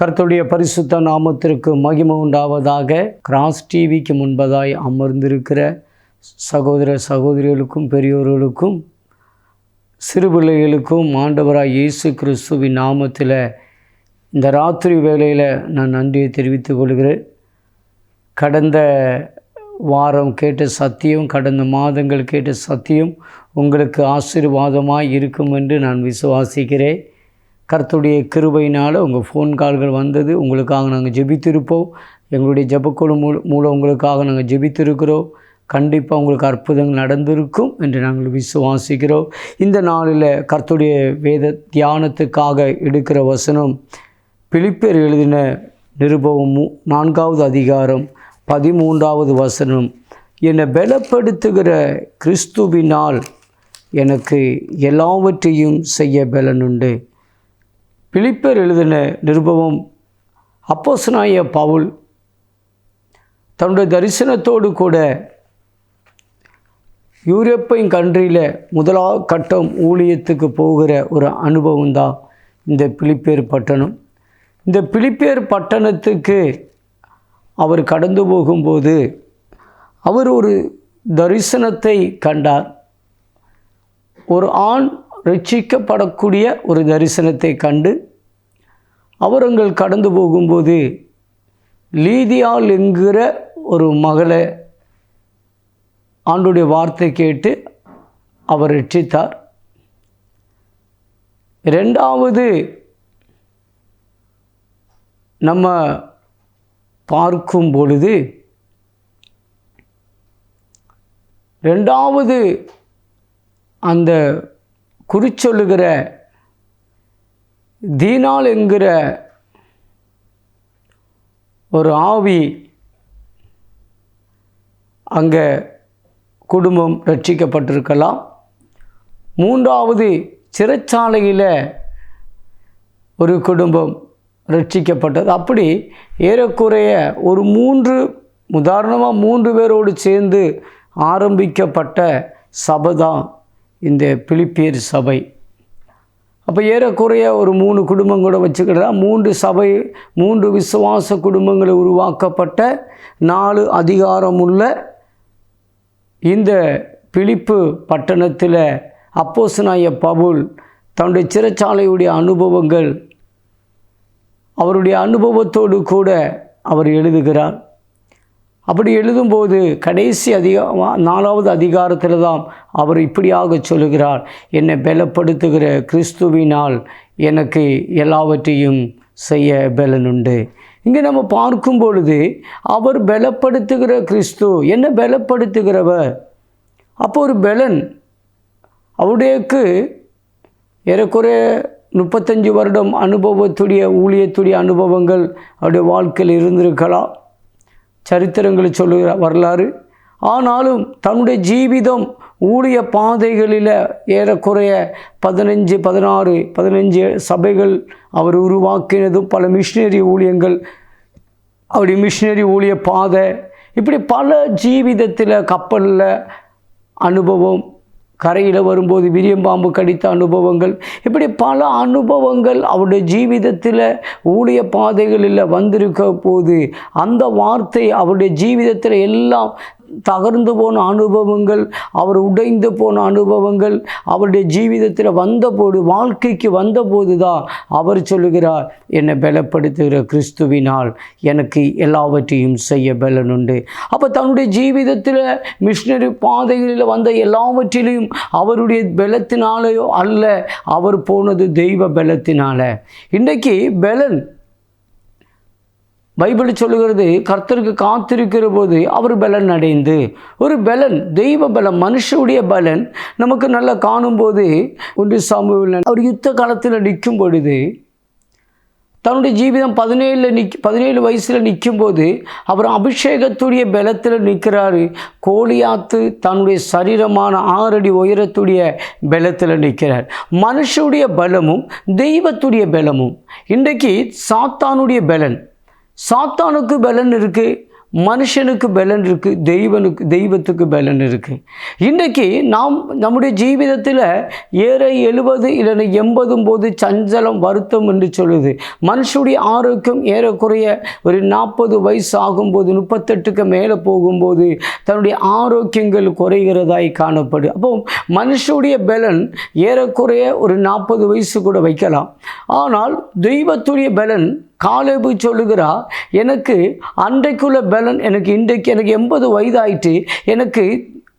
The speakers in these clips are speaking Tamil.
கர்த்தருடைய பரிசுத்த நாமத்திற்கு மகிமை உண்டாவதாக கிராஸ் டிவிக்கு முன்பதாய் அமர்ந்திருக்கிற சகோதர சகோதரிகளுக்கும் பெரியோர்களுக்கும் சிறு பிள்ளைகளுக்கும் ஆண்டவராய் இயேசு கிறிஸ்துவின் நாமத்தில் இந்த ராத்திரி வேளையில் நான் நன்றியை தெரிவித்துக் கொள்கிறேன். கடந்த வாரம் கேட்ட சத்தியம் கடந்த மாதங்கள் கேட்ட சத்தியம் உங்களுக்கு ஆசீர்வாதமாக இருக்கும் என்று நான் விசுவாசிக்கிறேன். கருத்துடைய கிருபையினால் உங்கள் ஃபோன் கால்கள் வந்தது. உங்களுக்காக நாங்கள் ஜெபித்திருப்போம். எங்களுடைய ஜெபக்குழு மூ மூலம் உங்களுக்காக நாங்கள் ஜெபித்திருக்கிறோம். கண்டிப்பாக உங்களுக்கு அற்புதங்கள் நடந்திருக்கும் என்று நாங்கள் விசுவாசிக்கிறோம். இந்த நாளில் கர்த்துடைய வேத தியானத்துக்காக எடுக்கிற வசனம் பிலிப்பேர் எழுதின நிருபவம் நான்காவது அதிகாரம் பதிமூன்றாவது வசனம். என்னை பலப்படுத்துகிற கிறிஸ்துவினால் எனக்கு எல்லாவற்றையும் செய்ய பலனுண்டு. பிலிப்பர் எழுதின நிருபவம் அப்போசனாய பவுல். தன்னுடைய தரிசனத்தோடு கூட யூரோப்பியன் கண்ட்ரியில் முதலாக கட்டம் ஊழியத்துக்கு போகிற ஒரு அனுபவம் தான் இந்த பிலிப்பேர் பட்டணம். இந்த பிலிப்பேர் பட்டணத்துக்கு அவர் கடந்து போகும்போது அவர் ஒரு தரிசனத்தை கண்டார். ஒரு ஆண் ரட்சிக்கப்படக்கூடிய ஒரு தரிசனத்தை கண்டு அவர்கள் கடந்து போகும்போது லீதியால் என்கிற ஒரு மகளை ஆண்டுடைய வார்த்தை கேட்டு அவர் ரட்சித்தார். ரெண்டாவது நம்ம பார்க்கும் பொழுது ரெண்டாவது அந்த குறிச்சொல்லுகிற தீனால் என்கிற ஒரு ஆவி அங்கே குடும்பம் ரட்சிக்கப்பட்டிருக்கலாம். மூன்றாவது சிறைச்சாலையில் ஒரு குடும்பம் ரட்சிக்கப்பட்டது. அப்படி ஏறக்குறைய ஒரு மூன்று உதாரணமாக மூன்று பேரோடு சேர்ந்து ஆரம்பிக்கப்பட்ட சபை தான் இந்த பிலிப்பியர் சபை. அப்போ ஏறக்குறைய ஒரு மூணு குடும்பம் கூட வச்சுக்கிட்டா மூன்று சபை மூன்று விசுவாச குடும்பங்களை உருவாக்கப்பட்ட நாலு அதிகாரமுள்ள இந்த பிலிப்பு பட்டணத்தில் அப்போசனாய பவுல் தன்னுடைய சிறைச்சாலையுடைய அனுபவங்கள் அவருடைய அனுபவத்தோடு கூட அவர் எழுதுகிறார். அப்படி எழுதும்போது கடைசி அதிகமாக நாலாவது அதிகாரத்தில் தான் அவர் இப்படியாக சொல்லுகிறார். என்னை பலப்படுத்துகிற கிறிஸ்துவினால் எனக்கு எல்லாவற்றையும் செய்ய பலனுண்டு. இங்கே நம்ம பார்க்கும் பொழுது அவர் பலப்படுத்துகிற கிறிஸ்து என்ன பலப்படுத்துகிறவர்? அப்போ ஒரு பலன். அவருடையக்கு ஏறக்குறைய முப்பத்தஞ்சு வருடம் அனுபவத்துடைய ஊழியத்துடைய அனுபவங்கள் அவருடைய வாழ்க்கையில் இருந்திருக்கலாம். சரித்திரங்களை சொல்லுகிற வரலாறு. ஆனாலும் தன்னுடைய ஜீவிதம் ஊழிய பாதைகளில் ஏறக்குறைய பதினஞ்சு பதினாறு பதினஞ்சு சபைகள் அவர் உருவாக்கினதும் பல மிஷினரி ஊழியங்கள் அவருடைய மிஷினரி ஊழிய பாதை இப்படி பல ஜீவிதத்தில் கப்பலில் அனுபவம் கரையில் வரும்போது விரியம்பாம்பு கடித்த அனுபவங்கள் இப்படி பல அனுபவங்கள் அவருடைய ஜீவிதத்தில் ஊழிய பாதைகளில் வந்திருக்க போது அந்த வார்த்தை அவருடைய ஜீவிதத்தில் எல்லாம் தகர்ந்து போன அனுபவங்கள் அவர் உடைந்து போன அனுபவங்கள் அவருடைய ஜீவிதத்தில் வந்தபோது வாழ்க்கைக்கு வந்தபோது தான் அவர் சொல்லுகிறார் என்னை பலப்படுத்துகிற கிறிஸ்துவினால் எனக்கு எல்லாவற்றையும் செய்ய பலனுண்டு அப்போ தன்னுடைய ஜீவிதத்தில் மிஷினரி பாதைகளில் வந்த எல்லாவற்றிலையும் அவருடைய பலத்தினாலேயோ அல்ல அவர் போனது தெய்வ பலத்தினால. இன்றைக்கு பலன் பைபிள் சொல்லுகிறது கர்த்தருக்கு காத்திருக்கிற போது அவர் பலன் அடைந்து. ஒரு பலன் தெய்வ பலம் மனுஷனுடைய பலன் நமக்கு நல்லா காணும்போது ஒன்று சாமுவேல் அவர் யுத்த காலத்தில் நிற்கும் பொழுது தன்னுடைய ஜீவிதம் பதினேழில் நிக் பதினேழு வயசில் நிற்கும்போது அவர் அபிஷேகத்துடைய பலத்தில் நிற்கிறாரு கோழியாத்து தன்னுடைய சரீரமான ஆறடி உயரத்துடைய பலத்தில் நிற்கிறார் மனுஷனுடைய பலமும் தெய்வத்துடைய பலமும். இன்றைக்கு சாத்தானுடைய பலன். சாத்தானுக்கு பலன் இருக்குது மனுஷனுக்கு பலன் இருக்குது தெய்வனுக்கு தெய்வத்துக்கு பலன் இருக்குது இன்றைக்கி நாம் நம்முடைய ஜீவிதத்தில் ஏற எழுபது இல்லைன்னா எண்பதும் போது சஞ்சலம் வருத்தம் என்று சொல்லுது. மனுஷனுடைய ஆரோக்கியம் ஏறக்குறைய ஒரு நாற்பது வயசு ஆகும்போது முப்பத்தெட்டுக்கு மேலே போகும்போது தன்னுடைய ஆரோக்கியங்கள் குறைகிறதாய் காணப்படும் அப்போ மனுஷனுடைய பலன் ஏறக்குறைய ஒரு நாற்பது வயசு கூட வைக்கலாம். ஆனால் தெய்வத்துடைய பலன் காலேபு சொல்லுகிறா எனக்கு அன்றைக்குள்ள பலன் எனக்கு இன்றைக்கு எனக்கு எண்பது வயதாயிட்டு எனக்கு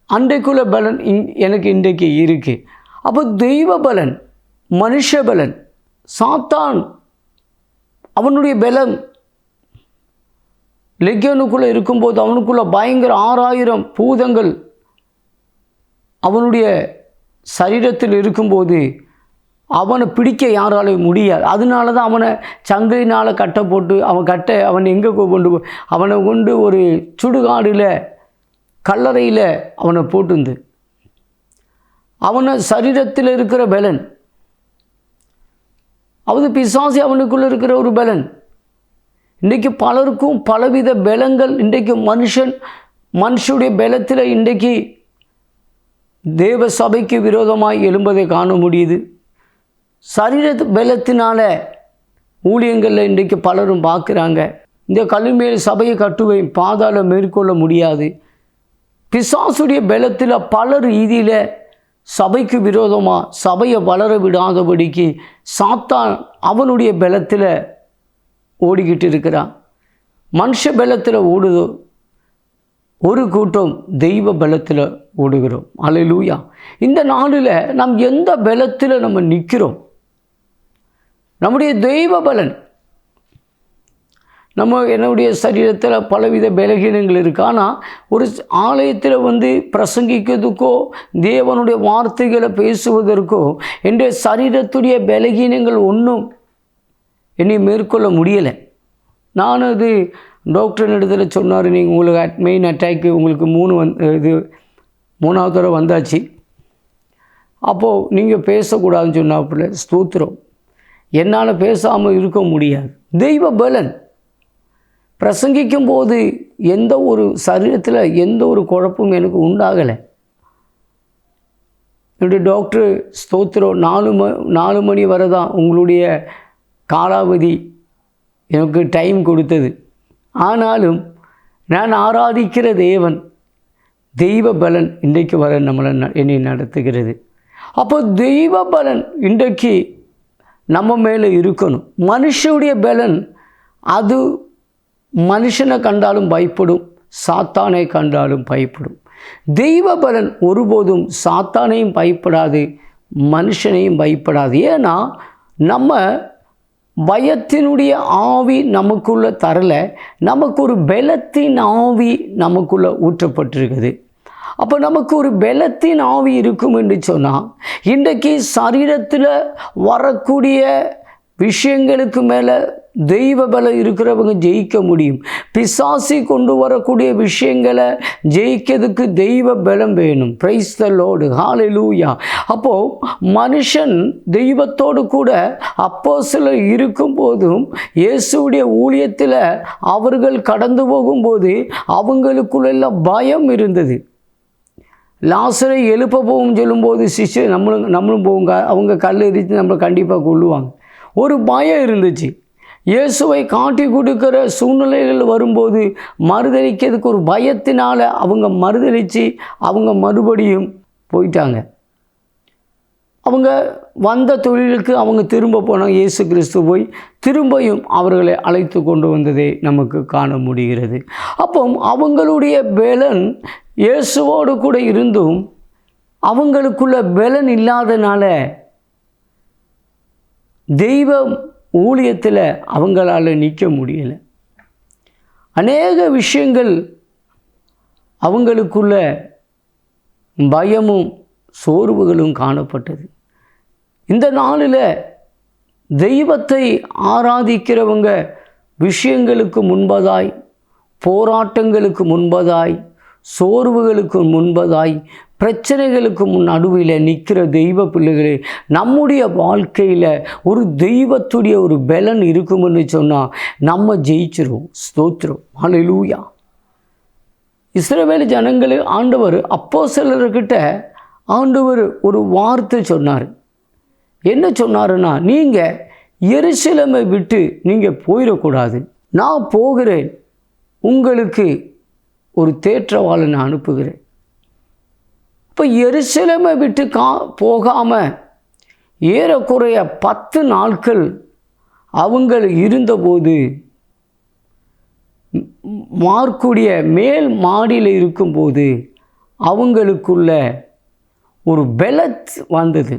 அன்றைக்குள்ள பலன் இன் எனக்கு இன்றைக்கு இருக்குது அப்போ தெய்வ பலன் மனுஷ பலன் சாத்தான் அவனுடைய பலன். லெக்கியனுக்குள்ளே இருக்கும்போது அவனுக்குள்ள பயங்கர ஆறாயிரம் பூதங்கள் அவனுடைய சரீரத்தில் இருக்கும்போது அவனை பிடிக்க யாராலையும் முடியாது. அதனால தான் அவனை சங்கிலினால் கட்டை போட்டு அவன் கட்டை அவன் எங்கே கொண்டு போ- அவனை கொண்டு ஒரு சுடுகாடில் கல்லறையில் அவனை போட்டுந்து அவனை சரீரத்தில் இருக்கிற பலன். அது பிசாசி அவனுக்குள்ளே இருக்கிற ஒரு பலன். இன்றைக்கு பலருக்கும் பலவித பலங்கள் இன்றைக்கு மனுஷன் மனுஷனுடைய பலத்தில் இன்றைக்கு தேவ சபைக்கு விரோதமாய் எழும்பதை காண முடியுது. சரீர பலத்தினால ஊழியங்களில் இன்றைக்கு பலரும் பார்க்குறாங்க. இந்த கல்லுமேல் சபையை கட்டுவை பாதாள மேற்கொள்ள முடியாது. பிசாசுடைய பலத்தில் பல ரீதியில் சபைக்கு விரோதமாக சபையை வளர விடாதபடிக்கு சாத்தான் அவனுடைய பலத்தில் ஓடிக்கிட்டு இருக்கிறான். மனுஷ பலத்தில் ஓடுதோ? ஒரு கூட்டம் தெய்வ பலத்தில் ஓடுகிறோம். அல்லேலூயா இந்த நாளில் நாம் எந்த பலத்தில் நம்ம நிற்கிறோம்? நம்முடைய தெய்வ பலன். நம்ம என்னுடைய சரீரத்தில் பலவித பலகீனங்கள் இருக்குது ஆனால் ஒரு ஆலயத்தில் வந்து பிரசங்கிக்கிறதுக்கோ தேவனுடைய வார்த்தைகளை பேசுவதற்கோ என்னுடைய சரீரத்துடைய பலகீனங்கள் ஒன்றும் என்னை மேற்கொள்ள முடியலை. நான் அது டாக்டர் இடத்துல சொன்னார் நீங்கள் உங்களுக்கு மெயின் அட்டாக்கு உங்களுக்கு மூணு வந் இது மூணாவது தடவை வந்தாச்சு. அப்போது நீங்கள் பேசக்கூடாதுன்னு சொன்னால் சொன்னாப்புல ஸ்தூத்திரம். என்னால் பேசாமல் இருக்க முடியாது. தெய்வ பலன். பிரசங்கிக்கும் போது எந்த ஒரு சரீரத்தில் எந்த ஒரு குழப்பமும் எனக்கு உண்டாகலை. என்னுடைய டாக்டர் ஸ்தோத்திரம் நாலு ம நாலு மணி வரை தான் உங்களுடைய காலாவதி எனக்கு டைம் கொடுத்தது. ஆனாலும் நான் ஆராதிக்கிற தேவன் தெய்வ பலன் இன்றைக்கு வர நம்மளை ந- என்னை நடத்துகிறது. அப்போ தெய்வ பலன் இன்றைக்கு நம்ம மேலே இருக்கணும். மனுஷனுடைய பலன் அது மனுஷனை கண்டாலும் பயப்படும் சாத்தானை கண்டாலும் பயப்படும். தெய்வ பலன் ஒருபோதும் சாத்தானையும் பயப்படாது மனுஷனையும் பயப்படாது. ஏன்னா நம்ம பயத்தினுடைய ஆவி நமக்குள்ளே தரல நமக்கு ஒரு பலத்தின் ஆவி நமக்குள்ளே ஊற்றப்பட்டிருக்குது. அப்போ நமக்கு ஒரு பலத்தின் ஆவி இருக்கும் என்று சொன்னால் இன்றைக்கு சரீரத்தில் வரக்கூடிய விஷயங்களுக்கு மேலே தெய்வ பலம் இருக்கிறவங்க ஜெயிக்க முடியும். பிசாசி கொண்டு வரக்கூடிய விஷயங்களை ஜெயிக்கிறதுக்கு தெய்வ பலம் வேணும். பிரைஸ் த லோடு ஹாலெலூயா அப்போது மனுஷன் தெய்வத்தோடு கூட அப்போ சிலர் இருக்கும்போதும் இயேசுடைய ஊழியத்தில் அவர்கள் கடந்து போகும்போது அவங்களுக்குள்ள பயம் இருந்தது. லாசரை எழுப்ப போகும் சொல்லும்போது சிஷ்யர் நம்மளும் நம்மளும் போங்க அவங்க கல் எரித்து நம்மளை கண்டிப்பாக கொள்ளுவாங்க ஒரு பயம் இருந்துச்சு. இயேசுவை காட்டி கொடுக்குற சூழ்நிலைகள் வரும்போது மறுதளிக்கிறதுக்கு ஒரு பயத்தினால் அவங்க மறுதளித்து அவங்க மறுபடியும் போயிட்டாங்க. அவங்க வந்த தொழிலுக்கு அவங்க திரும்ப போனாங்க இயேசு கிறிஸ்து போய் திரும்பியும் அவர்களை அழைத்து கொண்டு வந்ததை நமக்கு காண முடிகிறது. அப்போ அவங்களுடைய பலன் இயேசுவோடு கூட இருந்தும் அவங்களுக்குள்ள பலன் இல்லாதனால தெய்வம் ஊழியத்தில் அவங்களால நிற்க முடியலை. அநேக விஷயங்கள் அவங்களுக்குள்ள பயமும் சோர்வுகளும் காணப்பட்டது. இந்த நாளில் தெய்வத்தை ஆராதிக்கிறவங்க விஷயங்களுக்கு முன்பதாய் போராட்டங்களுக்கு முன்பதாய் சோர்வுகளுக்கு முன்பதாய் பிரச்சனைகளுக்கு முன் நடுவில் நிற்கிற தெய்வ பிள்ளைகளே நம்முடைய வாழ்க்கையில் ஒரு தெய்வத்துடைய ஒரு பலன் இருக்கும்னு சொன்னால் நம்ம ஜெயிச்சிருவோம். ஸ்தோத்திரம். அலையூயா இஸ்ரவேல் ஜனங்களே ஆண்டவர் அப்போ சிலர்கிட்ட ஆண்டவர் ஒரு வார்த்தை சொன்னார். என்ன சொன்னாருன்னா நீங்கள் எரிசிலமை விட்டு நீங்கள் போயிடக்கூடாது. நான் போகிறேன். உங்களுக்கு ஒரு தேற்றவாளனை அனுப்புகிறேன். இப்போ எருசலமை விட்டு கா போகாமல் ஏறக்குறைய பத்து நாட்கள் அவங்க இருந்தபோது மார்க்குடைய மேல் மாடியில் இருக்கும்போது அவங்களுக்குள்ள ஒரு பெலத் வந்தது.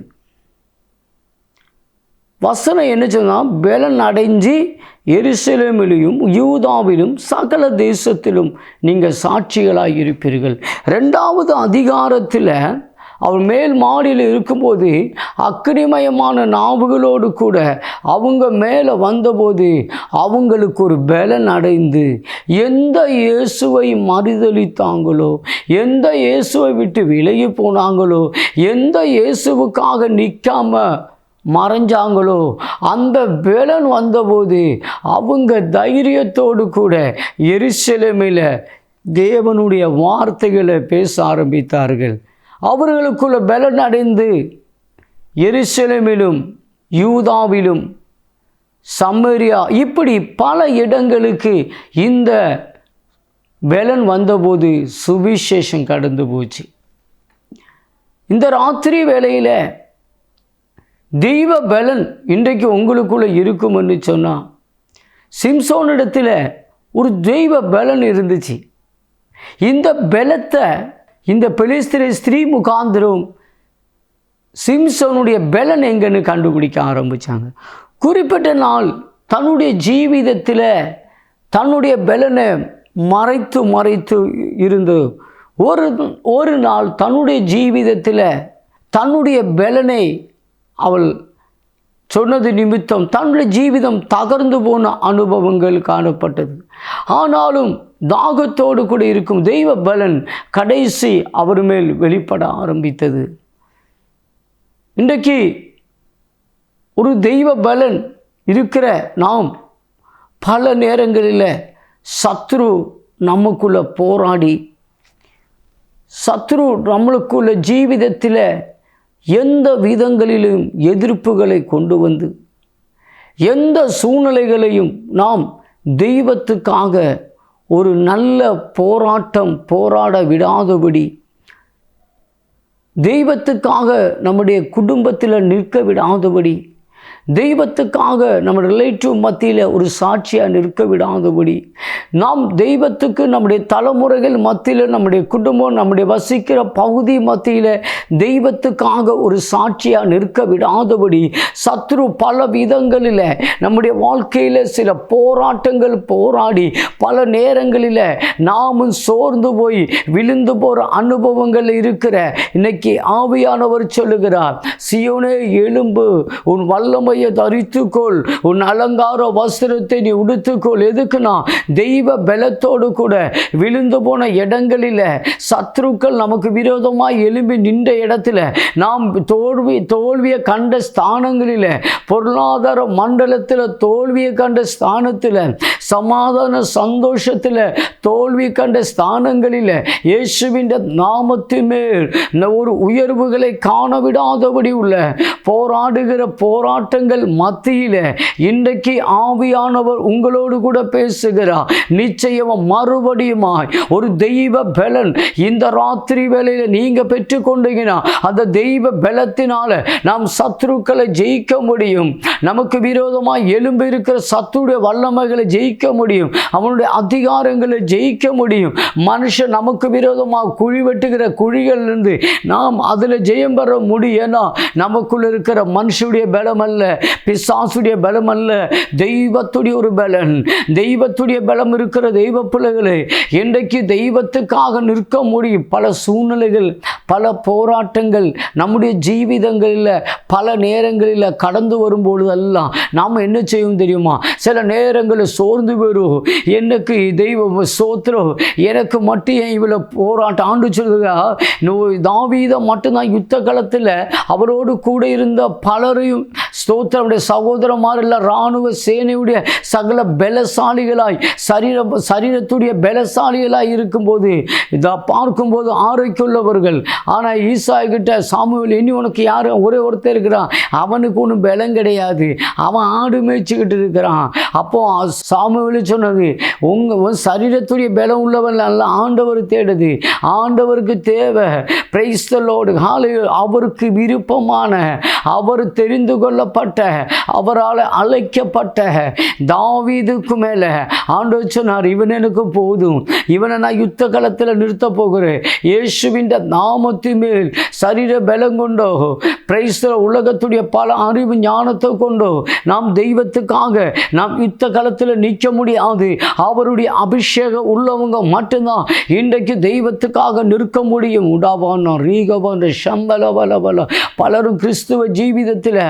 வசனம் என்ன சொன்னால் பலன் அடைஞ்சு எருசலேமிலும் யூதாவிலும் சகல தேசத்திலும் நீங்கள் சாட்சிகளாக இருப்பீர்கள். ரெண்டாவது அதிகாரத்தில் அவர் மேல் மாடியில் இருக்கும்போது அக்கிரிமயமான நாவுகளோடு கூட அவங்க மேலே வந்தபோது அவங்களுக்கு ஒரு பலன் அடைந்து எந்த இயேசுவை மறுதளித்தாங்களோ எந்த இயேசுவை விட்டு விலகி போனாங்களோ எந்த இயேசுவுக்காக நிற்காமல் மறைஞ்சாங்களோ? அந்த பலன் வந்தபோது அவங்க தைரியத்தோடு கூட எரிசலமில் தேவனுடைய வார்த்தைகளை பேச ஆரம்பித்தார்கள். அவர்களுக்குள்ள பலன் அடைந்து எருசலேமிலும் யூதாவிலும் சம்மரியா இப்படி பல இடங்களுக்கு இந்த பலன் வந்தபோது சுவிசேஷம் கடந்து போச்சு. இந்த ராத்திரி வேளையில் தெய்வ பலன் இன்றைக்கு உங்களுக்குள்ளே இருக்கும்னு சொன்னால் சிம்சோனிடத்தில் ஒரு தெய்வ பலன் இருந்துச்சு. இந்த பலத்தை இந்த பெலிஸ்திரை ஸ்திரீ முகாந்திரம் சிம்சோனுடைய பலன் எங்கன்னு கண்டுபிடிக்க ஆரம்பித்தாங்க குறிப்பிட்ட நாள் தன்னுடைய ஜீவிதத்தில் தன்னுடைய பலனை மறைத்து மறைத்து இருந்து ஒரு ஒரு நாள் தன்னுடைய ஜீவிதத்தில் தன்னுடைய பலனை அவள் சொன்னது நிமித்தம் தன்னுடைய ஜீவிதம் தகர்ந்து போன அனுபவங்கள் காணப்பட்டது. ஆனாலும் தாகத்தோடு கூட இருக்கும் தெய்வ பலன் கடைசி அவர் மேல் வெளிப்பட ஆரம்பித்தது. இன்றைக்கு ஒரு தெய்வ பலன் இருக்கிற நாம் பல நேரங்களில் சத்ரு நமக்குள்ளே போராடி சத்ரு நம்மளுக்குள்ள ஜீவிதத்தில் எந்த விதங்களிலும் எதிர்ப்புகளை கொண்டு வந்து எந்த சூழ்நிலைகளையும் நாம் தெய்வத்துக்காக ஒரு நல்ல போராட்டம் போராட விடாதபடி தெய்வத்துக்காக நம்முடைய குடும்பத்தில் நிற்க விடாதபடி தெய்வத்துக்காக நம்ம ரிலேட்டிவ் மத்தியில் ஒரு சாட்சியாக நிற்க விடாதபடி நாம் தெய்வத்துக்கு நம்முடைய தலைமுறைகள் மத்தியில் நம்முடைய குடும்பம் நம்முடைய வசிக்கிற பகுதி மத்தியில் தெய்வத்துக்காக ஒரு சாட்சியாக நிற்க விடாதபடி சத்ரு பல விதங்களில் நம்முடைய வாழ்க்கையில் சில போராட்டங்கள் போராடி பல நேரங்களில் நாமும் சோர்ந்து போய் விழுந்து போகிற அனுபவங்கள் இருக்கிற இன்னைக்கு ஆவியானவர் சொல்லுகிறார் சியோனே எலும்பு உன் வல்லமையை தரித்துக்கொள் உன் அலங்கார வஸ்திரத்தை நீ உடுத்துக்கொள். எதுக்குன்னா தெய்வ பலத்தோடு கூட விழுந்து போன இடங்களில் சத்ருக்கள் நமக்கு விரோதமாக எழும்பி நின்ற இடத்துல நாம் தோல்வி தோல்வியை கண்ட ஸ்தானங்களில் பொருளாதார மண்டலத்தில் தோல்வியை கண்ட ஸ்தானத்தில் சமாதான சந்தோஷத்தில் தோல்வி கண்ட ஸ்தானங்களில் இயேசுவின் நாமத்தின் மேல் ஒரு உயர்வுகளை காண விடாதபடி உள்ள போராடுகிற போராட்டங்கள் மத்தியில் இன்றைக்கு ஆவியானவர் உங்களோடு கூட பேசுகிறார். நிச்சயம் மறுபடியுமாய் ஒரு தெய்வ பலன் இந்த ராத்திரி வேளையில் நீங்கள் பெற்றுக்கொண்டீங்கன்னா அந்த தெய்வ பலத்தினால நாம் சத்ருக்களை ஜெயிக்க முடியும். நமக்கு விரோதமாக எலும்பு இருக்கிற சத்துடைய வல்லமைகளை ஜெயிக்க முடியும். அவனுடைய அதிகாரங்களை ஜெயிக்க முடியும். மனுஷன் நமக்கு விரோதமாக குழி வெட்டுகிற குழிகள்லேருந்து நாம் அதில் ஜெயம் பெற முடியனா நமக்குள்ள இருக்கிற மனுஷனுடைய பலம் அல்ல பிசாசுடைய பலம் அல்ல தெய்வத்துடைய ஒரு பலன். தெய்வத்துடைய பலம் இருக்கிற தெய்வ பிள்ளைகளே இன்றைக்கு தெய்வத்துக்காக நிற்க முடியும். பல சூழ்நிலைகள் பல போராட்டங்கள் நம்முடைய ஜீவிதங்களில் பல நேரங்களில் கடந்து வரும்பொழுதெல்லாம் நாம் என்ன செய்யும் தெரியுமா? சில நேரங்களில் சோர்ந்து போயிடும் எனக்கு தெய்வம் சோத்திரம் எனக்கு மட்டும் ஏன் இவ்வளோ போராட்டம்? ஆண்டு சொல்லுங்க. தாவீதம் மட்டும்தான் யுத்த காலத்தில் அவரோடு கூட இருந்த பலரையும் ஸ்தோத்திரமுடைய சகோதரமாரில் இராணுவ சேனையுடைய சகல பலசாலிகளாய் சரீர சரீரத்துடைய பலசாலிகளாய் இருக்கும்போது இதை பார்க்கும்போது ஆரோக்கியமுள்ளவர்கள். ஆனால் ஈசா கிட்ட சாமுவேல் இனி உனக்கு யார்? ஒரே ஒருத்தர் இருக்கிறான். அவனுக்கு ஒன்றும் பலம் கிடையாது. அவன் ஆடு மேய்ச்சிக்கிட்டு இருக்கிறான். அப்போ சாமுவேல் சொன்னது உங்க சரீரத்துடைய பலம் உள்ளவன் அல்ல ஆண்டவர் தேடுது. ஆண்டவருக்கு தேவை. பிரைஸ்தலோடு அவருக்கு விருப்பமான அவர் தெரிந்து கொள்ளப்பட்ட அவரால் அழைக்கப்பட்ட தாவீதுக்கு மேலே. ஆண்டவர் சொன்னார் இவன் எனக்கு போதும். இவனை நான் யுத்த களத்தில் நிறுத்த போகிறேன். இயேசுவின் நாமத்தின் மேல் சரீர பலம் கொண்டோ பிரைஸ்தல உலகத்துடைய பல அறிவு ஞானத்தை கொண்டோ நாம் தெய்வத்துக்காக நாம் யுத்த களத்தில் நிற்க முடியாது. அவருடைய அபிஷேகம் உள்ளவங்க மட்டும்தான். இன்றைக்கு தெய்வத்துக்காக நிற்க முடியும். உடாவான ரீகவான சம்பல பல பல பலரும் கிறிஸ்துவ ஜீவிதத்தில்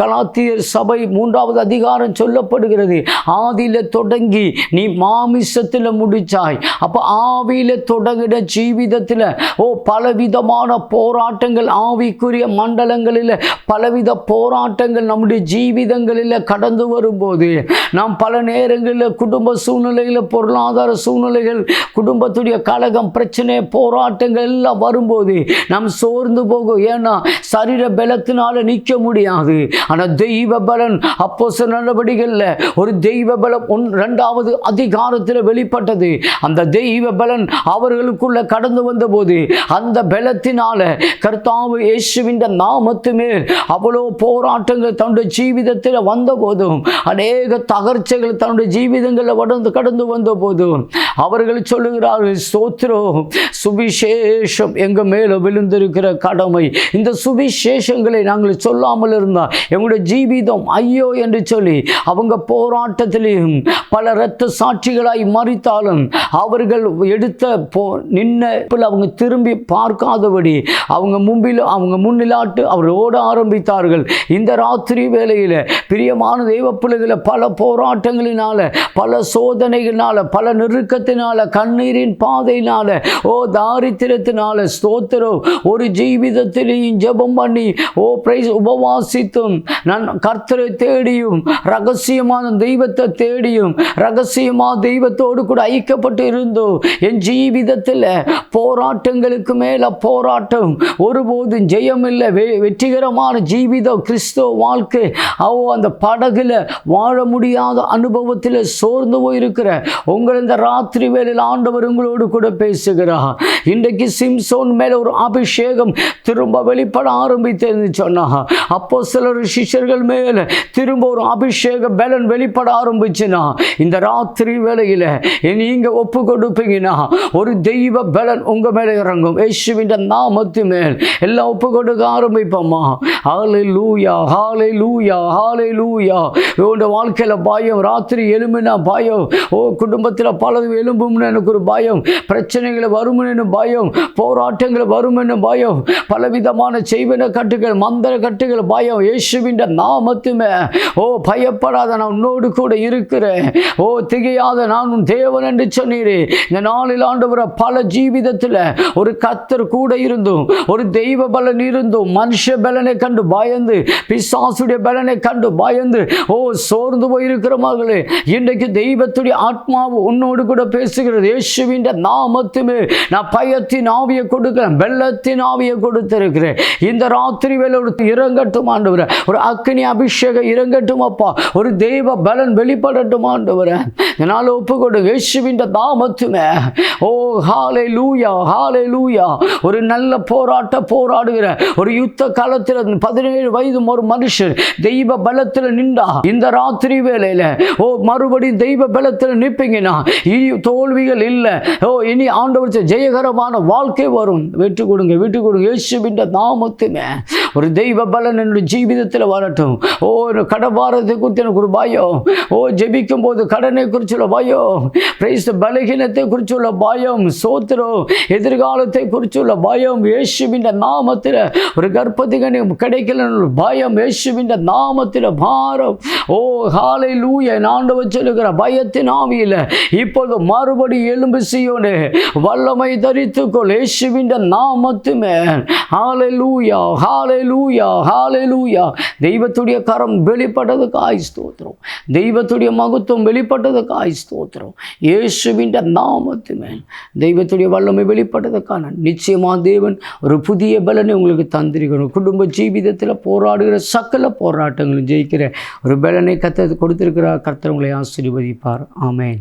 கலாத்தியர் சபை மூன்றாவது அதிகாரம் சொல்லப்படுகிறது. ஆதியில் தொடங்கி நீ மாமிசத்தில் முடிச்சாய். அப்போ ஆவியில் தொடங்கின ஜீவிதத்தில் ஓ பலவிதமான போராட்டங்கள் ஆவிக்குரிய மண்டலங்களில் பலவித போராட்டங்கள் நம்முடைய ஜீவிதங்களில் கடந்து வரும்போது நாம் பல நேரங்களில் குடும்ப சூழ்நிலையில் பொருளாதார சூழ்நிலைகள் குடும்பத்துடைய கலகம் பிரச்சனை போராட்டங்கள் எல்லாம் வரும்போது நாம் சோர்ந்து போகும். ஏன்னா சரீர பலத்தினால நிற்க முடியாது. ஆனால் தெய்வ பலன் அப்போ சில நடவடிக்கைகளில் ஒரு தெய்வ பலம் ஒன் ரெண்டாவது அதிகாரத்தில் வெளிப்பட்டது. அந்த தெய்வ பலன் அவர்களுக்குள்ள கடந்து வந்தபோது அந்த பலத்தினால கர்த்தாவு இயேசுவின் நாமத்து மேல் அவ்வளோ போராட்டங்கள் தன்னுடைய ஜீவிதத்தில் வந்த போதும் அநேக தகர்ச்சிகள் தன்னுடைய ஜீவிதங்களில் கடந்து கடந்து வந்த போதும் அவர்கள் சொல்லுகிறார்கள் ஸ்தோத்திரம் சுவிசேஷம் எங்கள் மேலே விழுந்திருக்கிற கடமை. இந்த சுவிசேஷங்களை நாங்கள் சொல்லாமல் இருந்தால் எங்களுடைய ஜீவிதம் ஐயோ என்று சொல்லி அவங்க போராட்டத்திலையும் பல இரத்த சாட்சிகளாய் மறித்தாலும் அவர்கள் எடுத்த போ நின்ன அவங்க திரும்பி பார்க்காதபடி அவங்க முன்பில் அவங்க முன்னிலாட்டு அவர் ஓட ஆரம்பித்தார்கள். இந்த ராத்திரி வேளையில் பிரியமான தெய்வ பிள்ளைகளை பல போராட்டங்களினால பல சோதனைகளினால பல நெருக்கத்தினால கண்ணீரின் பாதையினால ஓ தாரித்திரத்தினால ஸ்தோத்திரம். ஒரு ஜீவிதத்திலையும் ஜெபம் பண்ணி ஓ பிரைஸ் உபவாசித்தும் நான் கர்த்தரை தேடியும் ரகசியமான தெய்வத்தை தேடியும் ரகசியமாக தெய்வத்தோடு கூட ஐக்கப்பட்டு இருந்தோம் என் ஜீவிதத்தில் போராட்டங்களுக்கு மேல போராட்டம் ஒருபோதும் ஜெயம் இல்லை வெ வெற்றிகரமான ஜீவிதம் கிறிஸ்துவ வாழ்க்கை. அவ அந்த படகுல வாழ முடியாத அனுபவம் அனுபவத்தில் சோர்ந்து போயிருக்கிற உங்கள் இந்த ராத்திரி வேளையில் ஆண்டவர் உங்களோடு கூட பேசுகிறார். இன்றைக்கு சிம்சோன் மேல ஒரு அபிஷேகம் திரும்ப வெளிப்பட ஆரம்பித்தேன்னு சொன்னாங்க அப்போ சிலர் சிஷ்யர்கள் மேலே திரும்ப ஒரு அபிஷேக பலன் வெளிப்பட ஆரம்பிச்சுனா இந்த ராத்திரி வேளையில் நீங்க ஒப்பு கொடுப்பீங்கன்னா ஒரு தெய்வ பலன் உங்க மேலே இறங்கும். யேசுவின் நாமத்து மேல் எல்லாம் ஒப்பு கொடுக்க ஆரம்பிப்போம்மா ஹாலை லூயா ஹாலை லூயா ஹாலை லூயா உன்னோட வாழ்க்கையில் பாயம் ராத்திரி எலும்புனா பயம். ஓ குடும்பத்தில் பலது எலும்பும்னு எனக்கு ஒரு பயம். பிரச்சனைகளை வரும்னு பயம். போராட்டங்களை வரும்னு பயம். பலவிதமான செய்வன கட்டுகள் மந்திர கட்டுகள் பயம். இயேசுவின் நாமத்துமே. ஓ பயப்படாத நான் உன்னோடு கூட இருக்கிறேன். ஓ திகையாத நான் உன் தேவன் என்று சொன்னீரே. இந்த நாளில் ஆண்டவர பல ஜீவிதத்தில் ஒரு கத்தர் கூட இருந்தும் ஒரு தெய்வ பலன் இருந்தும் மனுஷ பலனை கண்டு பயந்து பிசாசுடைய பலனை கண்டு பயந்து ஓ சோர்ந்து போயிருக்கிற மகளே இன்றைக்கு தெய்வத்துடைய ஆத்மாவு உன்னோடு கூட பேசுகிறது. இயேசுவின் நாமத்துமே நான் பயத்தின் ஆவியை கொடுக்கிறேன் வெள்ளத்தின் ஆவியை கொடுத்திருக்கிறேன். இந்த ராத்திரி வேலை ஒரு இறங்கட்டும் ஆண்டவரே. ஒரு அக்னி அபிஷேகம் இறங்கட்டும் அப்பா. ஒரு தெய்வ பலன் வெளிப்படட்டும் ஆண்டவரே. என்னால் ஒப்பு கொடுங்க இயேசுவின் நாமத்துமே ஓ ஹாலே லூயா ஹாலே லூயா ஒரு நல்ல போராட்ட போராடுகிற ஒரு யுத்த காலத்தில் பதினேழு வயது ஒரு மனுஷன் தெய்வ பலத்தில் நின்றா. இந்த ராத்திரி வேலையில் ஓ மறுபடியும் தெய்வ பலத்தில் நிற்பீங்கன்னா இனி தோல்விகள் இல்லை. ஓ இனி ஆண்டவர் ஜெயகரமான வாழ்க்கை வரும். விட்டு கொடுங்க விட்டு கொடுங்க. இயேசுவின் நாமத்துமே ஒரு தெய்வ பலன் என்னுடைய ஜீவிதத்தில் வரட்டும். ஓ ஒரு கடபாரத்தை குறித்து எனக்கு ஒரு பயம். ஓ ஜெபிக்கும் போது கடனை குறிச்சுள்ள பயம். பிரைஸ் பலகீனத்தை குறிச்சுள்ள பயம். சோத்திரம் எதிர்காலத்தை குறிச்சுள்ள பயம். இயேசுவின் நாமத்தில். ஒரு கர்ப்பத்திகனி கிடைக்கல பயம். இயேசுவின் நாமத்தில் பாரம். ஓ ஹாலை லூய ஆண்டவர் சொல்லுகிற பயத்தின் ஆவியில் இப்பொழுது மறுபடி எலும்பு செய்யோனே வல்லமை தரித்துக்கொள் இயேசுவின் நாமத்துமே. ஹாலை லூயா ஹாலை ஹாலே லூயா தெய்வத்துடைய கரம் வெளிப்பட்டதுக்காய் ஸ்தோத்திரம். தெய்வத்துடைய மகத்துவம் வெளிப்பட்டதுக்காய் ஸ்தோத்திரம். இயேசுவின் நாமத்து மேல் தெய்வத்துடைய வல்லமை வெளிப்பட்டதுக்கான நிச்சயமாக தேவன் ஒரு புதிய பலனை உங்களுக்கு தந்திருக்கணும். குடும்ப ஜீவிதத்தில் போராடுகிற சக்கல போராட்டங்களும் ஜெயிக்கிற ஒரு பலனை கத்த கொடுத்துருக்கிறார். கர்த்தர் உங்களை ஆசீர்வதிப்பார். ஆமேன்.